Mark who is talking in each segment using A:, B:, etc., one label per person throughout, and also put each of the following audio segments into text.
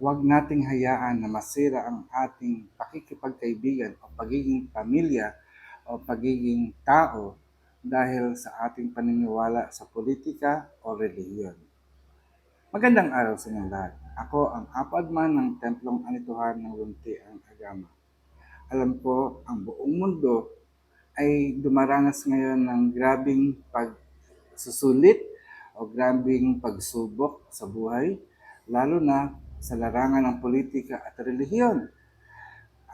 A: Huwag nating hayaan na masira ang ating pakikipagkaibigan o pagiging pamilya o pagiging tao dahil sa ating paniniwala sa politika o relihiyon. Magandang araw sa inyong lahat. Ako ang apadman ng Templong Anituhan ng Luntiang Agama. Alam ko, ang buong mundo ay dumaranas ngayon ng grabing pagsusulit o grabing pagsubok sa buhay, lalo na sa larangan ng politika at relihiyon.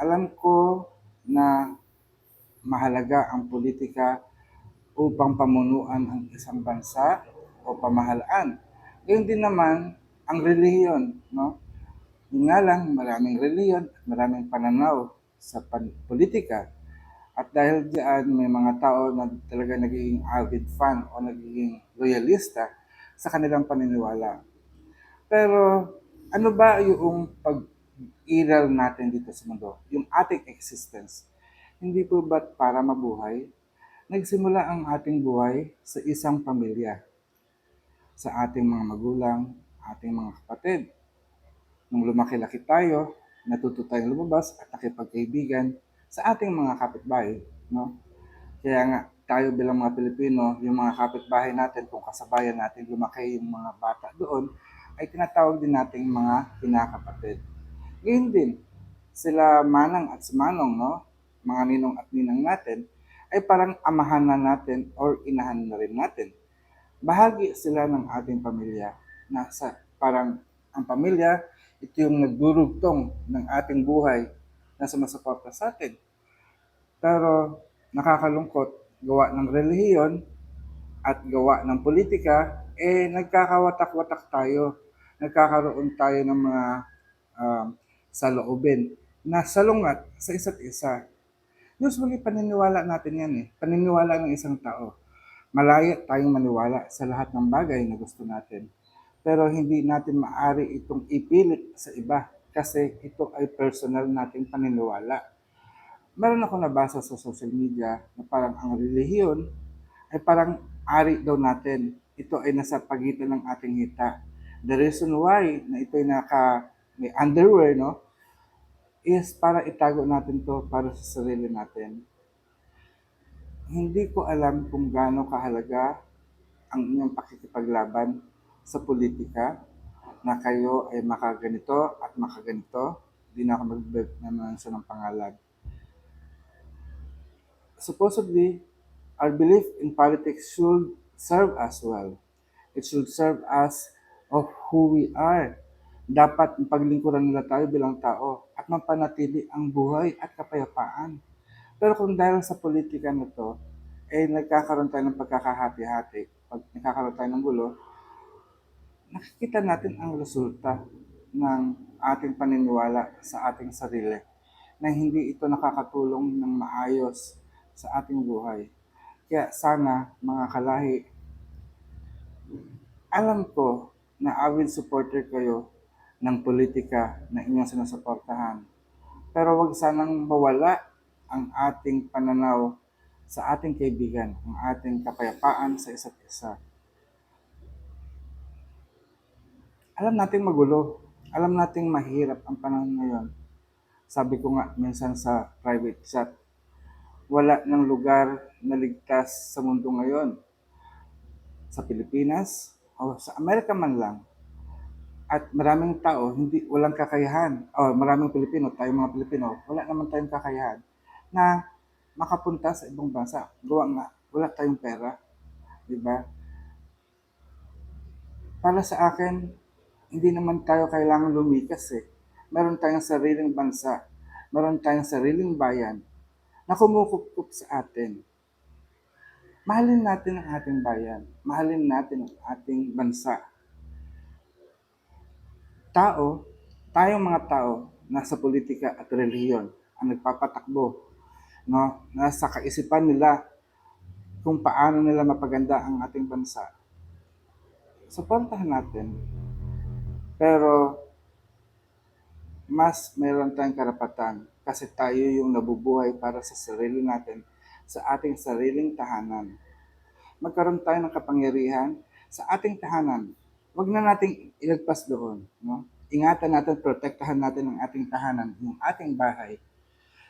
A: Alam ko na mahalaga ang politika upang pamunuan ang isang bansa o pamahalaan. Gayun din naman ang relihiyon, no? Yun nga lang, maraming relihiyon at maraming pananaw sa pan- politika. At dahil diyan, may mga tao na talaga nagiging avid fan o nagiging loyalista sa kanilang paniniwala. Pero ano ba yung pag-iral natin dito sa mundo? Yung ating existence. Hindi po ba para mabuhay? Nagsimula ang ating buhay sa isang pamilya. Sa ating mga magulang, ating mga kapatid. Nung lumaki-laki tayo, natuto tayong lumabas at nakipagkaibigan sa ating mga kapitbahay. No? Kaya nga, tayo bilang mga Pilipino, yung mga kapitbahay natin, kung kasabayan natin lumaki yung mga bata doon, ay tinatawag din nating mga kinakapatid. Ngayon din, sila manang at manong, no? mga ninong at ninang natin, ay parang amahan na natin or inahan na rin natin. Bahagi sila ng ating pamilya. Nasa, parang ang pamilya, ito yung nagdurugtong ng ating buhay na sumasuporta sa atin. Pero nakakalungkot, gawa ng relihiyon at gawa ng politika, eh nagkakawatak-watak tayo. Nagkakaroon tayo ng mga um, saloobin na salungat sa isa't isa. Usually, paniniwala natin yan eh. Paniniwala ng isang tao. Malaya tayong maniwala sa lahat ng bagay na gusto natin. Pero hindi natin maari itong ipilit sa iba kasi ito ay personal nating paniniwala. Meron ako nabasa sa social media na parang ang relihiyon ay parang ari daw natin. Ito ay nasa pagitan ng ating hita. The reason why na ito ay naka may underwear, no? is para itago natin to para sa sarili natin. Hindi ko alam kung gaano kahalaga ang inyong pakikipaglaban sa politika na kayo ay makaganito at makaganito. Hindi na ako mag-mention ng pangalan. Supposedly, our belief in politics should serve us well. It should serve us of who we are dapat paglingkuran nila tayo bilang tao at mapanatili ang buhay at kapayapaan. Pero kung dahil sa politika na to, eh nagkakaroon tayo ng pagkakahati-hati, pag nagkakaroon tayo ng gulo, nakikita natin ang resulta ng ating paniniwala sa ating sarili na hindi ito nakakatulong ng maayos sa ating buhay. Kaya sana mga kalahi, alam ko na avid supporter kayo ng politika na inyong sinusuportahan. Pero wag sanang mawala ang ating pananaw sa ating kaibigan, ang ating kapayapaan sa isa't isa. Alam nating magulo. Alam nating mahirap ang panahon ngayon. Sabi ko nga minsan sa private chat, wala ng lugar na ligtas sa mundo ngayon. Sa Pilipinas o sa Amerika man lang, at maraming tao hindi walang kakayahan. O maraming Pilipino tayo mga Pilipino wala naman tayong kakayahan na makapunta sa ibang bansa. Gawa nga wala tayong pera di ba? Para sa akin hindi naman tayo kailangan lumikas eh. Meron tayong sariling bansa meron tayong sariling bayan na kumukup sa atin mahalin natin ang ating bayan mahalin natin ang ating bansa tao, tayong mga tao, nasa politika at relihiyon ang nagpapatakbo. No? Nasa kaisipan nila kung paano nila mapaganda ang ating bansa. Suportahan natin. Pero mas mayroon tayong karapatan kasi tayo yung nabubuhay para sa sarili natin, sa ating sariling tahanan. Magkaroon tayo ng kapangyarihan sa ating tahanan wag na nating ilagpas doon, no? ingatan natin, protektahan natin ang ating tahanan, yung ating bahay.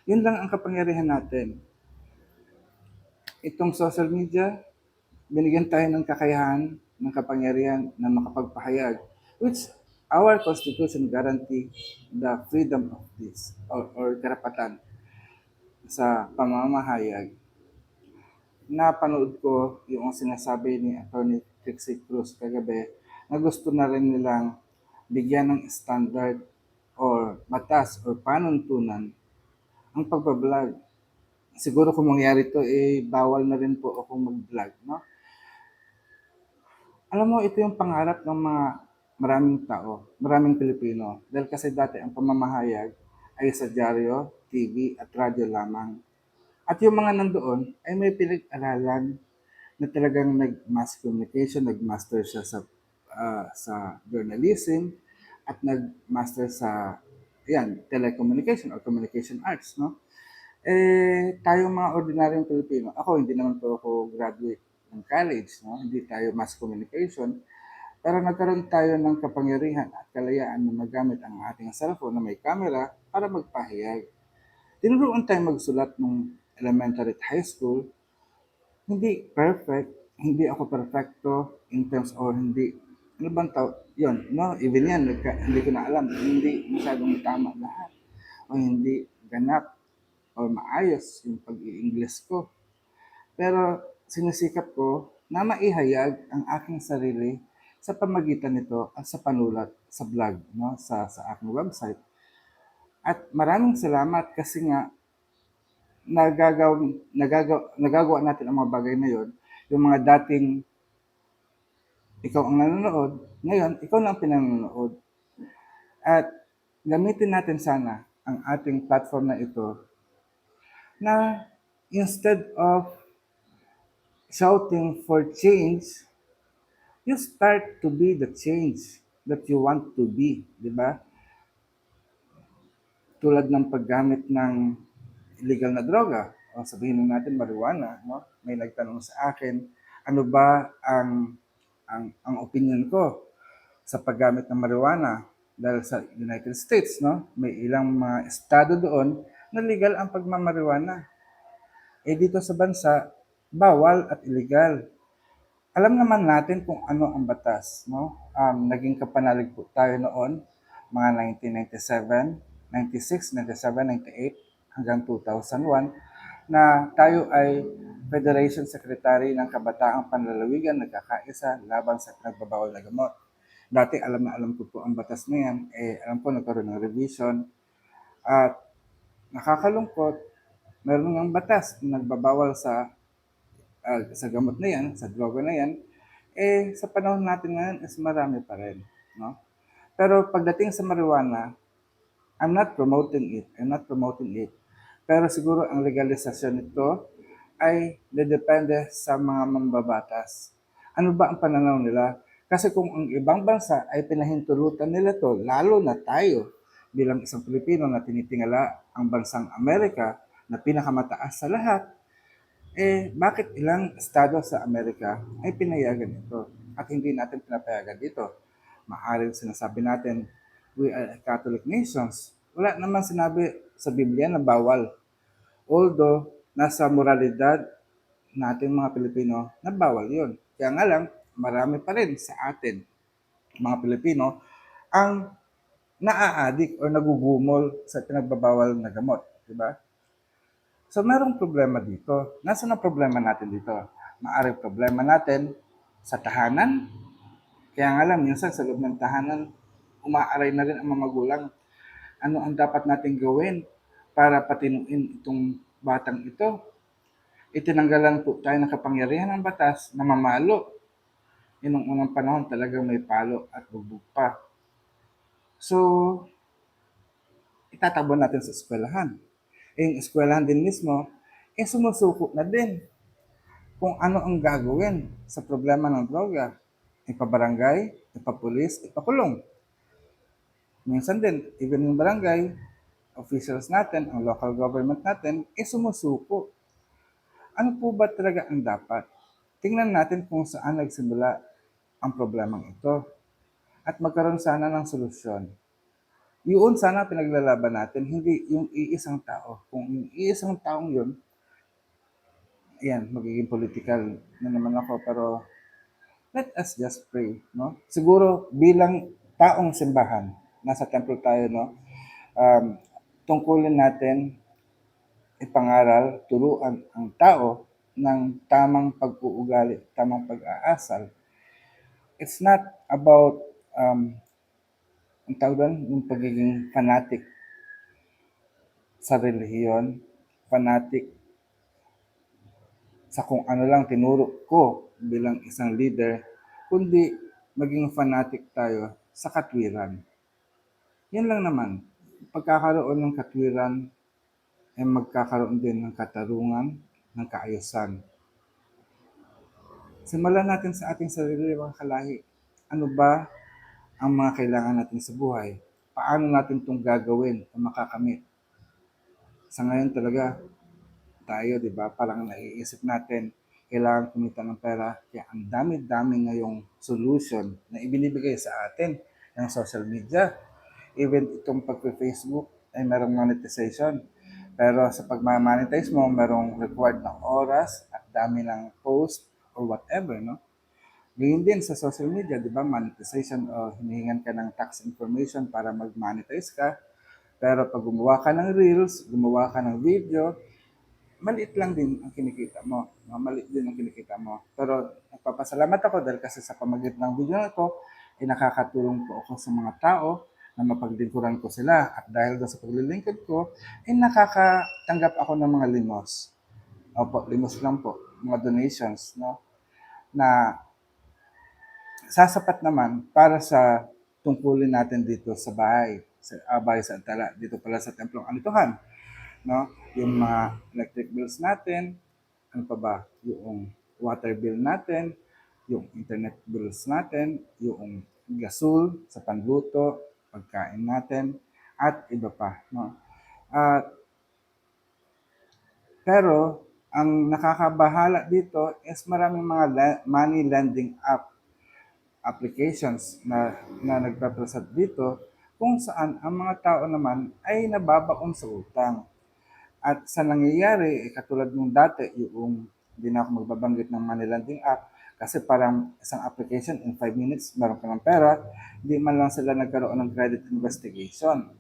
A: Yun lang ang kapangyarihan natin. Itong social media, binigyan tayo ng kakayahan, ng kapangyarihan na makapagpahayag, which our Constitution guarantee the freedom of this or, or karapatan sa pamamahayag. Napanood ko yung sinasabi ni Attorney Trixie Cruz kagabi na gusto na rin nilang bigyan ng standard or batas or panuntunan ang pagbablog. Siguro kung mangyari to, eh, bawal na rin po ako mag-vlog, no? Alam mo, ito yung pangarap ng mga maraming tao, maraming Pilipino. Dahil kasi dati ang pamamahayag ay sa dyaryo, TV at radyo lamang. At yung mga nandoon ay may pinag-aralan na talagang nag-mass communication, nag-master siya sa ah, sa journalism at nag-master sa yan, telecommunication or communication arts, no? Eh, tayong mga ordinaryong Pilipino, ako hindi naman po ako graduate ng college, no? Hindi tayo mass communication, pero nagkaroon tayo ng kapangyarihan at kalayaan na magamit ang ating cellphone na may camera para magpahayag. Tinuruan tayo magsulat nung elementary at high school. Hindi perfect, hindi ako perfecto in terms or hindi, ano bang tawag, yun, no? Even yan, hindi ko na alam, hindi masyadong tama lahat. O hindi ganap o maayos yung pag-i-English ko. Pero sinisikap ko na maihayag ang aking sarili sa pamagitan nito at sa panulat sa blog, no? sa, sa aking website. At maraming salamat kasi nga nagagawa, nagagawa, nagagawa natin ang mga bagay na yon. Yung mga dating ikaw ang nanonood, ngayon ikaw na ang pinanonood. At gamitin natin sana ang ating platform na ito na instead of shouting for change, you start to be the change that you want to be, di ba? Tulad ng paggamit ng illegal na droga, o sabihin na natin marijuana, no? May nagtanong sa akin, ano ba ang ang ang opinion ko sa paggamit ng marijuana dahil sa United States, no? May ilang mga estado doon na legal ang pagmamarijuana. Eh dito sa bansa, bawal at illegal. Alam naman natin kung ano ang batas, no? Um, naging kapanalig po tayo noon, mga 1997, 96, 97, 98, hanggang 2001, na tayo ay Federation Secretary ng Kabataang Panlalawigan, nagkakaisa laban sa pinagbabawal na gamot. Dati alam na alam ko po ang batas na yan, eh alam ko nagkaroon ng revision, at nakakalungkot, meron ng batas na nagbabawal sa ah, sa gamot na yan, sa droga na yan, eh sa panahon natin ngayon is marami pa rin, no? Pero pagdating sa marijuana, I'm not promoting it. I'm not promoting it. Pero siguro ang legalisasyon nito ay dedepende sa mga mambabatas. Ano ba ang pananaw nila? Kasi kung ang ibang bansa ay pinahintulutan nila to, lalo na tayo bilang isang Pilipino na tinitingala ang bansang Amerika na pinakamataas sa lahat, eh bakit ilang estado sa Amerika ay pinayagan ito at hindi natin pinapayagan dito? Maaring sinasabi natin, we are a Catholic nations. Wala naman sinabi sa Biblia na bawal. Although, nasa moralidad natin mga Pilipino na bawal yun. Kaya nga lang, marami pa rin sa atin, mga Pilipino, ang naa-addict o nagugumol sa pinagbabawal na gamot. Di ba? So, merong problema dito. Nasaan ang problema natin dito? Maaari problema natin sa tahanan. Kaya nga lang, minsan sa loob ng tahanan, umaaray na rin ang mga magulang. Ano ang dapat natin gawin para patinuin itong batang ito? Itinanggalan po tayo ng kapangyarihan ng batas na mamalo. Ang unang panahon talagang may palo at bugbog pa. So, itatabon natin sa eskwelahan. Eh, yung eskwelahan din mismo, eh sumusuko na din kung ano ang gagawin sa problema ng droga. Ipabarangay, ipapulis, ipakulong. Minsan din, even yung barangay, officials natin, ang local government natin, eh sumusuko. Ano po ba talaga ang dapat? Tingnan natin kung saan nagsimula ang problemang ito at magkaroon sana ng solusyon. Yun sana pinaglalaban natin, hindi yung iisang tao. Kung yung iisang taong yun, ayan, magiging political na naman ako, pero let us just pray, no? Siguro bilang taong simbahan, nasa templo tayo, no? Um, tungkulin natin ipangaral, turuan ang tao ng tamang pag-uugali, tamang pag-aasal. It's not about um, ang tawag doon, yung pagiging fanatic sa relihiyon, fanatic sa kung ano lang tinuro ko bilang isang leader, kundi maging fanatic tayo sa katwiran. Yan lang naman. Pagkakaroon ng katwiran, ay magkakaroon din ng katarungan, ng kaayusan. Simulan natin sa ating sarili mga kalahi. Ano ba ang mga kailangan natin sa buhay? Paano natin itong gagawin o makakamit? Sa ngayon talaga, tayo, di ba, parang naiisip natin, kailangan kumita ng pera. Kaya ang dami-dami ngayong solution na ibinibigay sa atin ng social media. Even itong pag-Facebook ay merong monetization. Pero sa pag-monetize mo, merong required na oras at dami ng post or whatever, no? Ngayon din sa social media, di ba, monetization o hinihingan ka ng tax information para mag-monetize ka. Pero pag gumawa ka ng reels, gumawa ka ng video, maliit lang din ang kinikita mo. No? Maliit din ang kinikita mo. Pero nagpapasalamat ako dahil kasi sa pamagitan ng video na ito, ay nakakatulong po ako sa mga tao na mapaglingkuran ko sila. At dahil sa paglilingkod ko, ay nakakatanggap ako ng mga limos. Opo, limos lang po. Mga donations, no? Na sasapat naman para sa tungkulin natin dito sa bahay, sa ah, bahay sa Antala, dito pala sa Templong Anituhan. No? Yung mga electric bills natin, ano pa ba? Yung water bill natin, yung internet bills natin, yung gasol sa panluto, pagkain natin, at iba pa. No? At pero ang nakakabahala dito is maraming mga le- money lending app applications na, na nagpaprasad dito kung saan ang mga tao naman ay nababaon sa utang. At sa nangyayari, eh, katulad nung dati, yung hindi na ako magbabanggit ng money lending app, kasi parang isang application in 5 minutes, meron ka ng pera, hindi man lang sila nagkaroon ng credit investigation.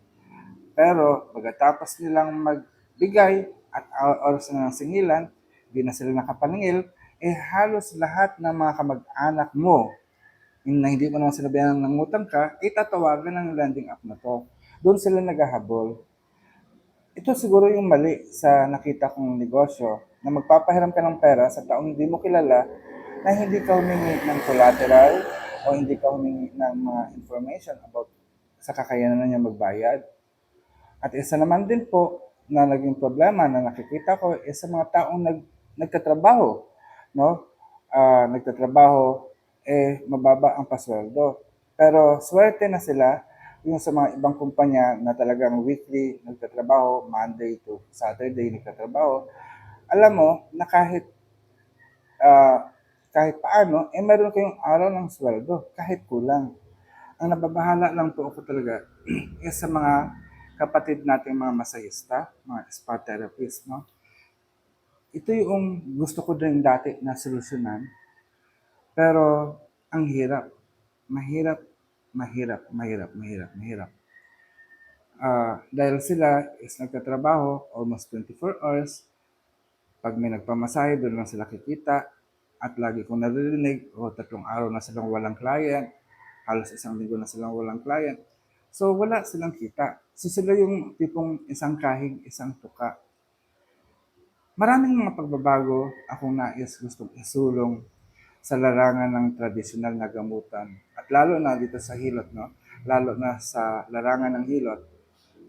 A: Pero pagkatapos nilang magbigay at oras na ng singilan, hindi na sila nakapaningil, eh halos lahat ng mga kamag-anak mo na hindi mo naman sinabihan ng utang ka, itatawagan ng lending app na to. Doon sila naghahabol. Ito siguro yung mali sa nakita kong negosyo na magpapahiram ka ng pera sa taong hindi mo kilala na hindi ka humingi ng collateral o hindi ka humingi ng mga information about sa kakayanan niya magbayad. At isa naman din po na naging problema na nakikita ko is sa mga taong nag, nagtatrabaho. No? Ah, nagtatrabaho, eh mababa ang pasweldo. Pero swerte na sila yung sa mga ibang kumpanya na talagang weekly nagtatrabaho, Monday to Saturday nagtatrabaho. Alam mo na kahit ah, kahit paano, eh meron kayong araw ng sweldo, kahit kulang. Ang nababahala lang po ako talaga is sa mga kapatid nating mga masahista, mga spa therapists, no? Ito yung gusto ko din dati na solusyonan, pero ang hirap. Mahirap, mahirap, mahirap, mahirap, mahirap. Ah, dahil sila is nagtatrabaho almost 24 hours, pag may nagpamasahe, doon lang sila kikita, at lagi kong naririnig, o tatlong araw na silang walang client, halos isang linggo na silang walang client. So, wala silang kita. So, sila yung tipong isang kahig, isang tuka. Maraming mga pagbabago akong nais gustong isulong sa larangan ng tradisyonal na gamutan. At lalo na dito sa hilot, no? Lalo na sa larangan ng hilot.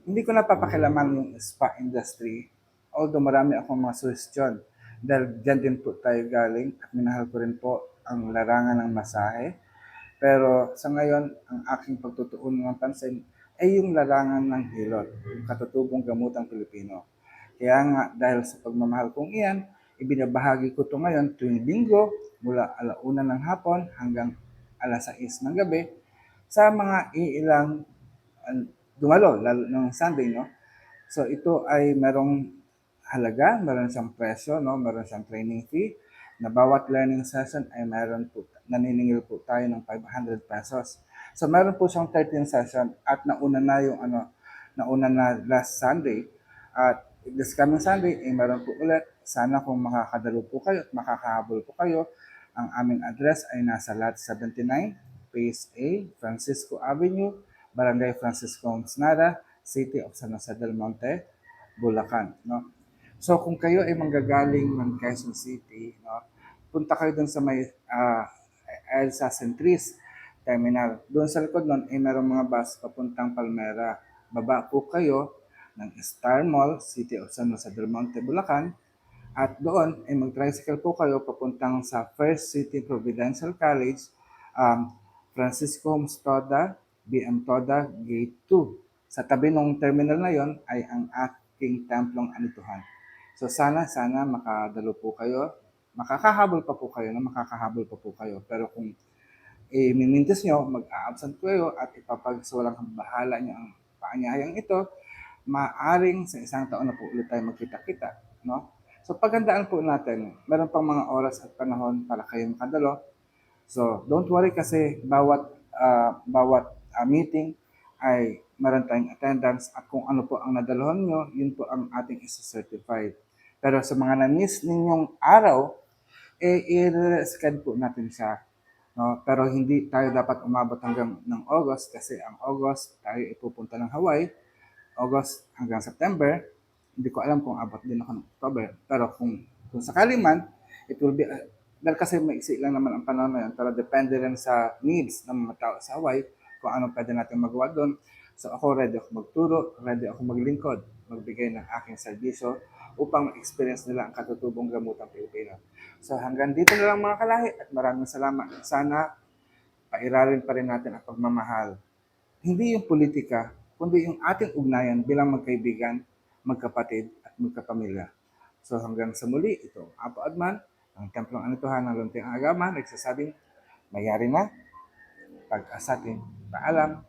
A: Hindi ko napapakilaman yung spa industry. Although marami akong mga suggestion. Dahil dyan din po tayo galing at minahal ko rin po ang larangan ng masahe. Pero sa ngayon, ang aking pagtutuon ng pansin ay yung larangan ng hilot, yung katutubong gamutang Pilipino. Kaya nga, dahil sa pagmamahal kong iyan, ibinabahagi ko ito ngayon tuwing linggo mula alauna ng hapon hanggang alas 6 ng gabi sa mga iilang uh, dumalo, lalo ng Sunday, no? So ito ay merong halaga, meron siyang presyo, no? Meron siyang training fee na bawat learning session ay meron po, naniningil po tayo ng 500 pesos. So meron po siyang 13 session at nauna na yung ano, nauna na last Sunday at this coming Sunday ay meron po ulit. Sana kung makakadalo po kayo at makakahabol po kayo, ang aming address ay nasa lot 79, Phase A, Francisco Avenue, Barangay Francisco Nara, City of San Jose del Monte, Bulacan. No? So kung kayo ay manggagaling ng Quezon City, no, punta kayo dun sa may uh, Elsa Centris Terminal. Doon sa likod nun ay merong mga bus papuntang Palmera. Baba po kayo ng Star Mall, City of San Jose del Monte, Bulacan. At doon ay mag-tricycle po kayo papuntang sa First City Providential College, um, Francisco Homes Toda, BM Toda, Gate 2. Sa tabi ng terminal na yon ay ang aking templong anituhan. So sana, sana makadalo po kayo. Makakahabol pa po kayo, na makakahabol pa po kayo. Pero kung i-mintis nyo, mag-a-absent kayo at ipapagsawalang bahala nyo ang paanyayang ito, maaring sa isang taon na po ulit tayo magkita-kita. No? So pagandaan po natin, meron pang mga oras at panahon para kayo makadalo. So don't worry kasi bawat uh, bawat uh, meeting ay meron tayong attendance at kung ano po ang nadalhan nyo, yun po ang ating isa-certified. Pero sa mga na-miss ninyong araw, eh, i-reschedule po natin siya. No? Pero hindi tayo dapat umabot hanggang ng August kasi ang August tayo ipupunta ng Hawaii. August hanggang September, hindi ko alam kung abot din ako ng October. Pero kung, kung sakali man, it will be, uh, dahil kasi maiksi lang naman ang panahon na yun, pero depende rin sa needs ng mga tao sa Hawaii, kung ano pwede natin magawa doon. So ako ready ako magturo, ready ako maglingkod, magbigay ng aking serbisyo upang ma-experience nila ang katutubong gamutang Pilipino. So hanggang dito na lang mga kalahi at maraming salamat. Sana pairalin pa rin natin ang pagmamahal. Hindi yung politika, kundi yung ating ugnayan bilang magkaibigan, magkapatid at magkapamilya. So hanggang sa muli, ito Apo Adman, ang Templong Anituhan ng Lunting Agama, nagsasabing, mayari na, pag-asatin, وتعلم